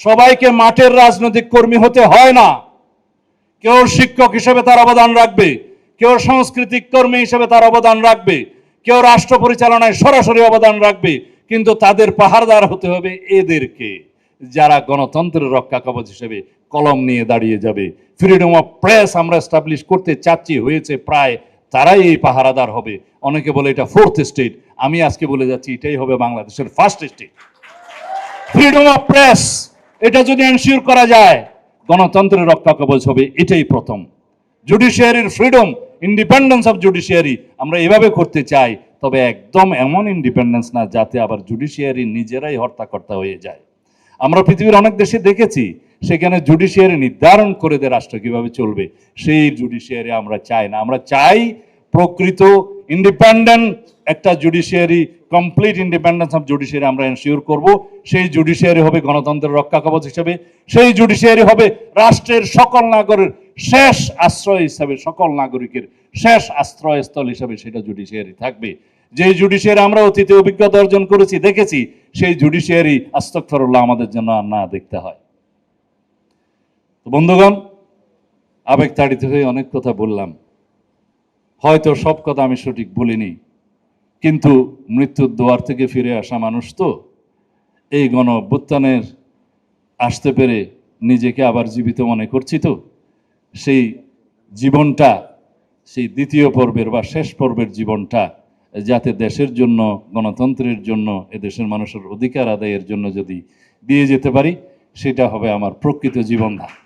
সবাইকে মাঠের রাজনৈতিক কর্মী হতে হয় না। কেউ শিক্ষক হিসেবে তার অবদান রাখবে, কেউ সাংস্কৃতিক কর্মী হিসেবে তার অবদান রাখবে, কেউ রাষ্ট্র পরিচালনায় সরাসরি অবদান রাখবে, কিন্তু তাদের পাহাড়দার হতে হবে এদেরকে, যারা গণতন্ত্রের রক্ষা কবচ হিসেবে কলম নিয়ে দাঁড়িয়ে যাবে। ফ্রিডম অফ প্রেস আমরা এস্টাবলিশ করতে চাচ্ছি, হয়েছে প্রায় তারাই এই পাহারাদার হবে। অনেকে বলে এটা ফোর্থ স্টেট আমি আজকে বলে যাচ্ছি এটাই হবে বাংলাদেশের first state freedom of press এটা যদি এনশিওর করা যায়, গণতন্ত্রের রক্ষা কবচ হবে, এটাই প্রথম। জুডিশিয়ারির ফ্রিডম ইন্ডিপেন্ডেন্স অফ জুডিশিয়ারি আমরা এভাবে করতে চাই, তবে একদম এমন ইন্ডিপেন্ডেন্স না, যাতে আবার জুডিশিয়ারি নিজেরাই হর্তাকর্তা হয়ে যায়। আমরা পৃথিবীর অনেক দেশে দেখেছি, সেখানে জুডিশিয়ারি নির্ধারণ করে দেয় রাষ্ট্র কীভাবে চলবে। সেই জুডিশিয়ারি আমরা চাই না। আমরা চাই প্রকৃত ইন্ডিপেন্ডেন্ট একটা judiciary complete independence of judiciary আমরা এনশিওর করব। সেই জুডিশিয়ারি হবে গণতন্ত্রের রক্ষা কবচ হিসেবে। সেই জুডিশিয়ারি হবে রাষ্ট্রের সকল নাগরিক শেষ আশ্রয় হিসাবে, সকল নাগরিকের শেষ আশ্রয়স্থল হিসাবে সেটা জুডিশিয়ারি থাকবে। যে জুডিশিয়ারি আমরা অতীতে অভিজ্ঞতা অর্জন করেছি, দেখেছি, সেই জুডিশিয়ারি আস্তফরুল্লাহ আমাদের জন্য আর না দেখতে হয়। বন্ধুগণ, আবেগ তাড়িত হয়ে অনেক কথা বললাম। হয়তো সব কথা আমি সঠিক বলিনি। কিন্তু মৃত্যুর দুয়ার থেকে ফিরে আসা মানুষ তো। এই গণ অভ্যুত্থানের আসতে পেরে নিজেকে আবার জীবিত মনে করছি তো। সেই জীবনটা, সেই দ্বিতীয় পর্বের বা শেষ পর্বের জীবনটা, যাতে দেশের জন্য, গণতন্ত্রের জন্য এ দেশের মানুষের অধিকার আদায়ের জন্য যদি দিয়ে যেতে পারি, সেটা হবে আমার প্রকৃত জীবনধারা